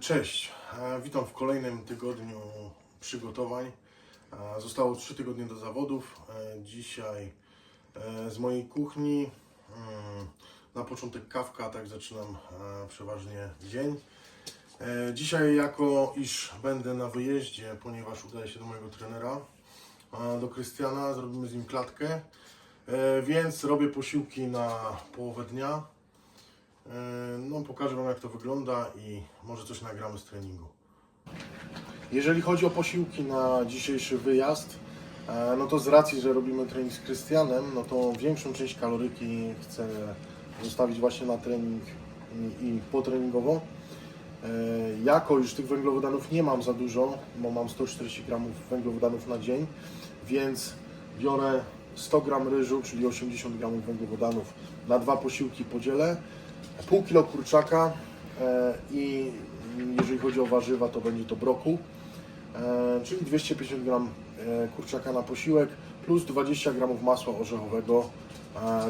Cześć, witam w kolejnym tygodniu przygotowań. Zostało 3 tygodnie do zawodów. E, Dzisiaj e, z mojej kuchni mm, na początek kawka, tak zaczynam przeważnie dzień. E, Dzisiaj jako iż będę na wyjeździe, ponieważ udaję się do mojego trenera, do Krystiana, zrobimy z nim klatkę, więc robię posiłki na połowę dnia. Pokażę Wam jak to wygląda i może coś nagramy z treningu. Jeżeli chodzi o posiłki na dzisiejszy wyjazd, e, no to z racji, że robimy trening z Krystianem, no to większą część kaloryki chcę zostawić właśnie na trening i, i potreningowo. E, Jako już tych węglowodanów nie mam za dużo, bo mam 140 gramów węglowodanów na dzień, więc biorę 100 gram ryżu, czyli 80 gramów węglowodanów na dwa posiłki podzielę pół kilo kurczaka e, i jeżeli chodzi o warzywa, to będzie to brokuł, e, czyli 250 gram e, kurczaka na posiłek plus 20 gramów masła orzechowego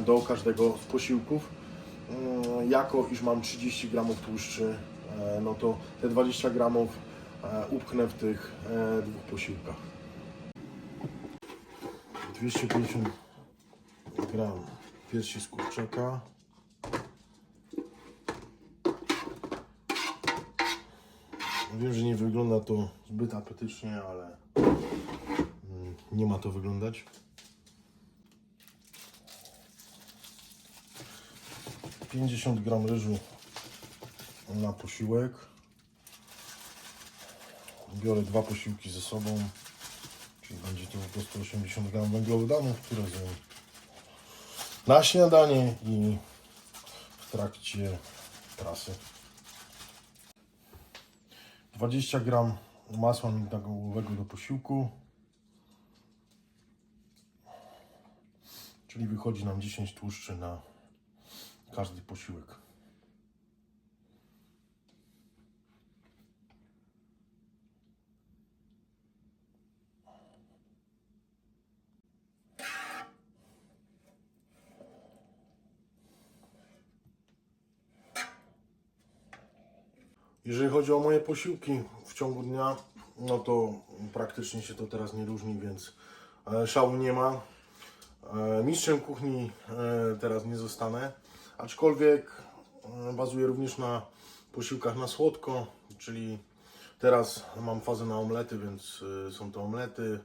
do każdego z posiłków. Mm, Jako iż mam 30 gramów tłuszczy, no to te 20 gramów e, upchnę w tych dwóch posiłkach. 250 gram piersi z kurczaka. Wiem, że nie wygląda to zbyt apetycznie, ale mm, nie ma to wyglądać. Pięćdziesiąt gram ryżu na posiłek. Biorę dwa posiłki ze sobą, czyli będzie to po prostu 80 gram węglowodanów, które zjem na śniadanie i w trakcie trasy. 20 gram masła migdałowego do posiłku. Czyli wychodzi nam 10 tłuszczy na każdy posiłek. Jeżeli chodzi o moje posiłki w ciągu dnia, no to praktycznie się to teraz nie różni, więc e, szału nie ma. E, Mistrzem kuchni e, teraz nie zostanę, aczkolwiek bazuję również na posiłkach na słodko, czyli teraz mam fazę na omlety, więc są to omlety,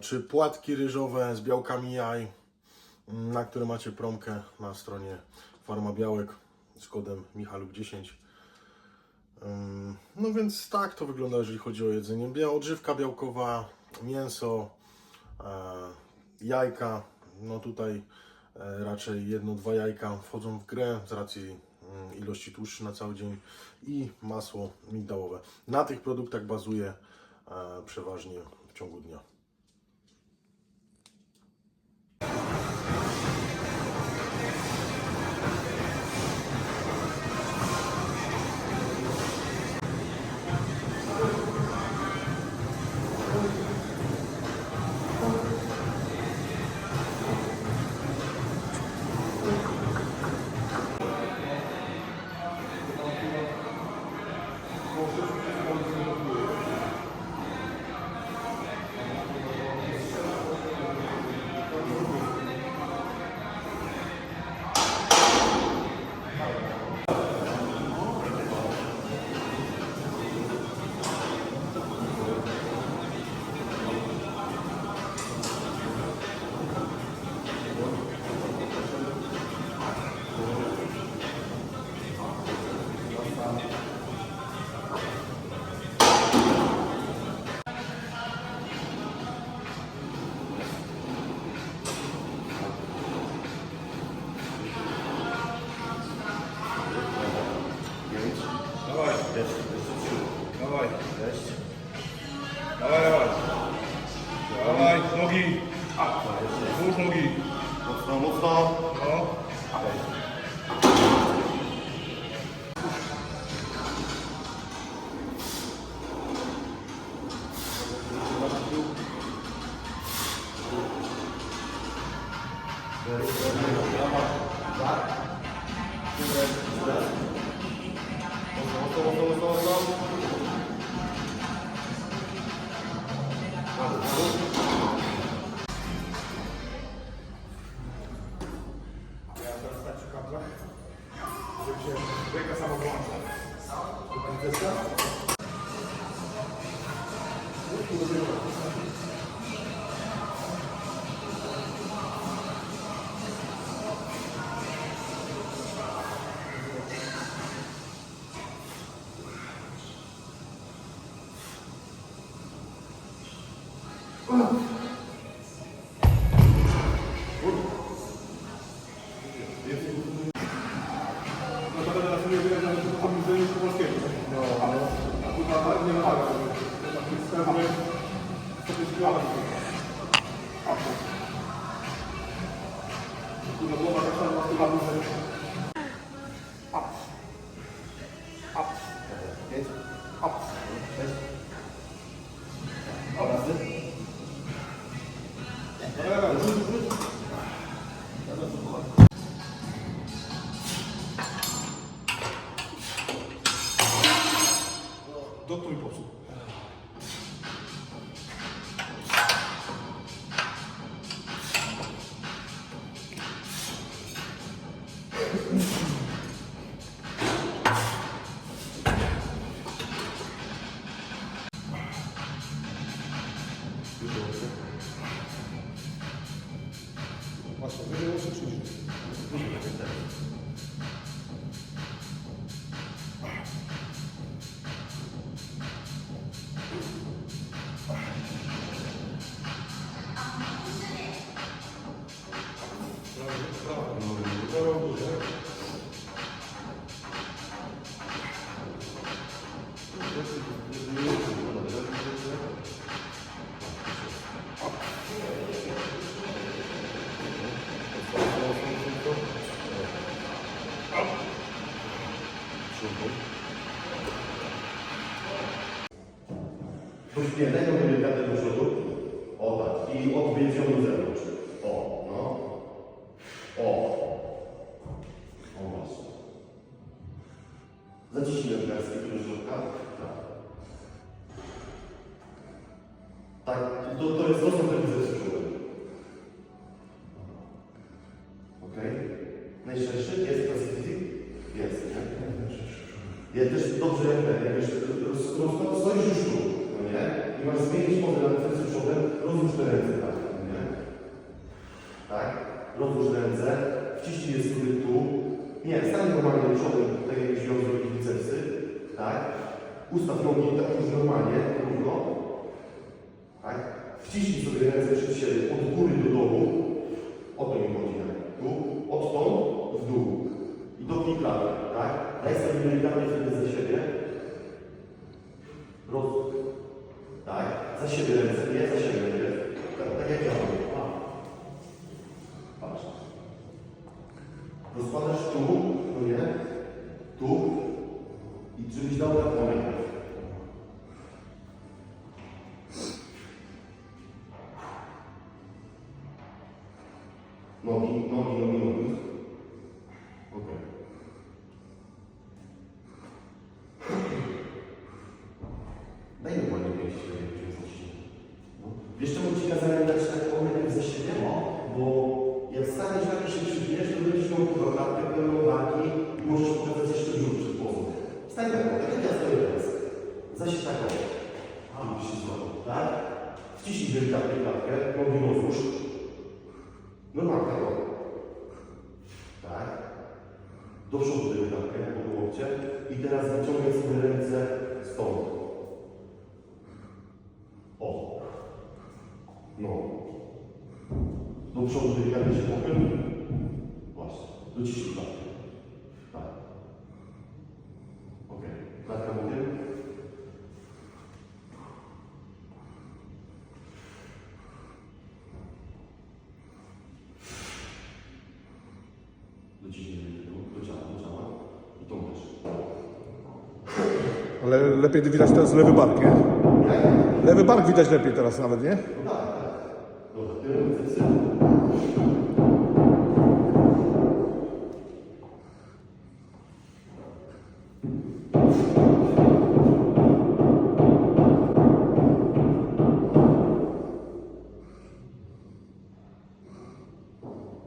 czy płatki ryżowe z białkami jaj, m, na które macie promkę na stronie Farma Białek z kodem Michaluk10. No więc tak to wygląda, jeżeli chodzi o jedzenie. Odżywka białkowa, mięso, e, jajka. No tutaj e, raczej jedno, dwa jajka wchodzą w grę z racji mm, ilości tłuszczy na cały dzień i masło migdałowe. Na tych produktach bazuję e, przeważnie w ciągu dnia. Mocno, mocno. No. Up. Up. Pośpiewnego delikatnie do przodu. O tak. I odbić ją do zewnątrz. O, no. O. O właśnie. Zaciśnij garstki do środka. Tak. Tak, to, to jest dostęp do zeszytu. Okej. Najszerszy jest Pacific? Jest, nie? Ja też dobrze jak ten, jak roz, roz, stoisz już tu, no nie? I masz zmienić pozę na plecy przodem, rozłóż te ręce tak, no nie? Tak? Rozłóż ręce, wciśnij je sobie tu. Nie, stań normalnie przodem, tak jak wiążą zrobić bicepsy, tak? Ustaw nogi tak już normalnie, równo. Tak? Wciśnij sobie ręce przed siebie, od góry do dołu. O to mi chodzi? Tu, odtąd w dół. I dotknij klatę, tak? Daj sobie delikatnie wtedy za siebie. Roz... Tak? Za siebie ręce, nie? Za siebie normalnie pięść no. Wiesz czemu Ci kazałem dać tak najpierw za siebie? Bo jak staniesz tak się przybijesz, to będziesz miał kurwa klatkę pełną wagi i możesz pokazać jeszcze brzuch przed pozą. Stań tak, tak jak ja stoję teraz. Zaś tak. A, się znowu, tak? Wciśnij delikatnie klatkę, nogi rozłóż. Normalnie, no. Tak. Do przodu delikatnie, pod łokcie. I teraz wyciągaj sobie ręce stąd. O. No. Do przodu delikatnie się pochyl. Właśnie. Dociśnij klatkę. Tak. Okej. Klatka mówię. Dociśnij do, ciała, do ciała. I tą też. Ale lepiej widać teraz lewy bark, nie? Lewy bark widać lepiej teraz nawet, nie? Dobra, serce.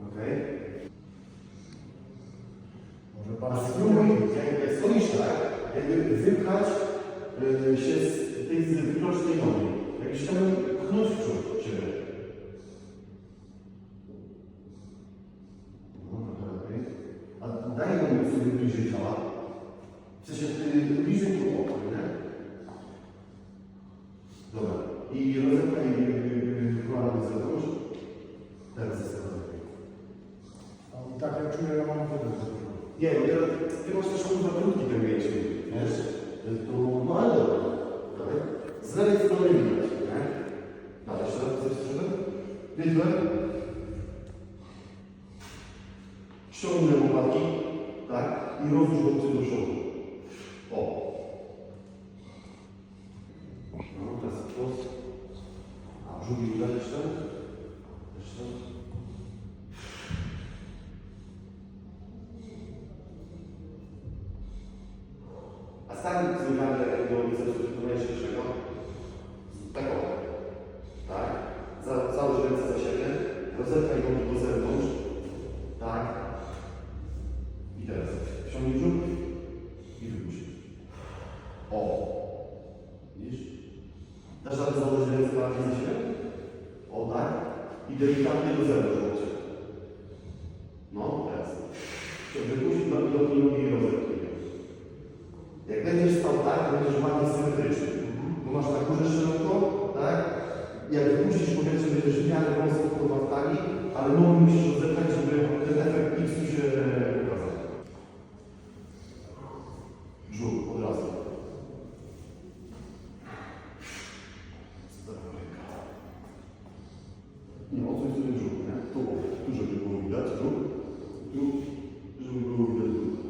Okay. Może pan spróbuj, jakby stoisz tak, jakby wypchać y, się z tej widocznej nogi. Jakbyś tam pchnąć w przód siebie. I tak jak czuję, ja mam wodę za dużo. Nie, bo teraz ty masz też za krótki ten mięsień, wiesz? To, no ale dobra. Dawaj. Z lewej strony widać, nie? Dawaj, jeszcze raz, coś jeszcze Widzę. Ściągnę łopatki, tak? I rozłóż łokcie do przodu. O. No, teraz wprost. A brzuch widać jeszcze? Jeszcze? A stań z nogami takiego do najszerszego. Tak o. Tak. Za, załóż ręce za siebie. Rozepchaj nogi do zewnątrz. Tak. I teraz wciągnij brzuch i wypuść. O. Widzisz? Dasz radę założyć ręce bardziej za siebie? O tak. Do zewnątrz łokcie. No, teraz. Wypuść do nogi i rozepchnij. Jak będziesz stał tak, będziesz bardziej symetryczny. Bo masz na górze szeroko, tak? Jak wypuścisz powietrze, będziesz w miarę kurwa w ale nogi musisz rozepchać, żeby ten efekt X się pokazał. Brzuch, od razu. Zdrowa ręka. Nie, odsuń sobie brzuch, nie? Tu, tu, żeby było widać, tu, tu, żeby było widać brzuch.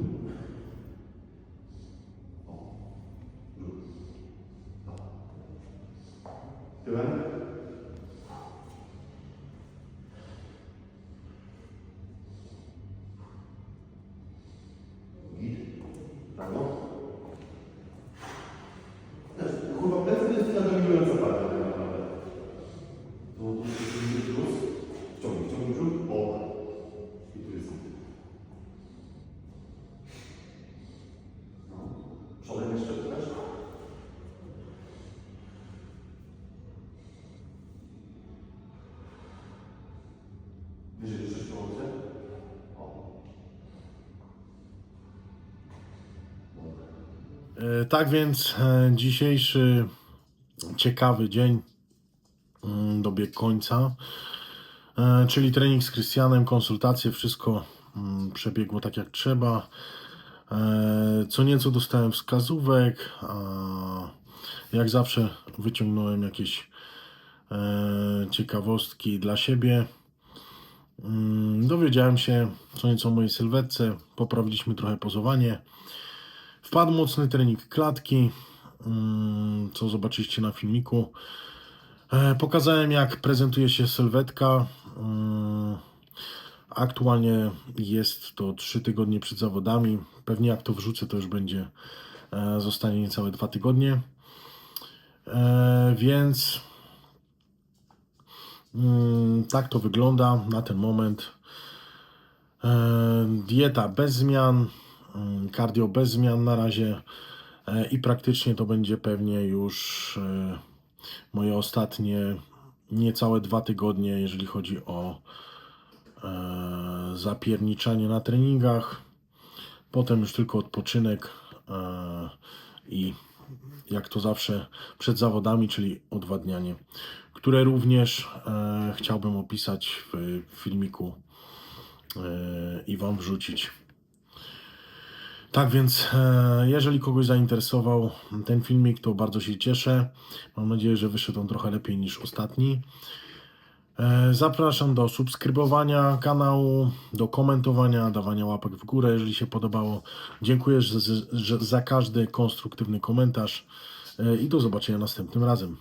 Tyłem. Git. Prawo. Też, Kurwa, plecy to jest ta dominująca partia tak naprawdę. To tu jest brzuch. Wciągnij, wciągnij brzuch. O. I tu jest. No. Przodem jeszcze też. Wyżej jeszcze szkołce. O. E, Tak więc e, dzisiejszy ciekawy dzień mm, dobiegł końca. E, Czyli trening z Krystianem, konsultacje, wszystko mm, przebiegło tak jak trzeba. E, Co nieco dostałem wskazówek, a jak zawsze wyciągnąłem jakieś e, ciekawostki dla siebie. Mm, Dowiedziałem się co nieco o mojej sylwetce, poprawiliśmy trochę pozowanie. Wpadł mocny trening klatki, mm, co zobaczyliście na filmiku. E, Pokazałem, jak prezentuje się sylwetka. Mm, Aktualnie jest to 3 tygodnie przed zawodami. Pewnie jak to wrzucę, to już będzie, e, zostanie niecałe 2 tygodnie. E, Więc mm, tak to wygląda na ten moment. Dieta bez zmian, cardio bez zmian na razie e, i praktycznie to będzie pewnie już e, moje ostatnie niecałe dwa tygodnie, jeżeli chodzi o zapierniczanie na treningach. Potem już tylko odpoczynek i jak to zawsze przed zawodami, czyli odwadnianie, które również chciałbym opisać w filmiku i Wam wrzucić. Tak więc, e, jeżeli kogoś zainteresował ten filmik, to bardzo się cieszę. Mam nadzieję, że wyszedł on trochę lepiej niż ostatni. E, Zapraszam do subskrybowania kanału, do komentowania, dawania łapek w górę, jeżeli się podobało. Dziękuję że- za każdy konstruktywny komentarz e, i do zobaczenia następnym razem.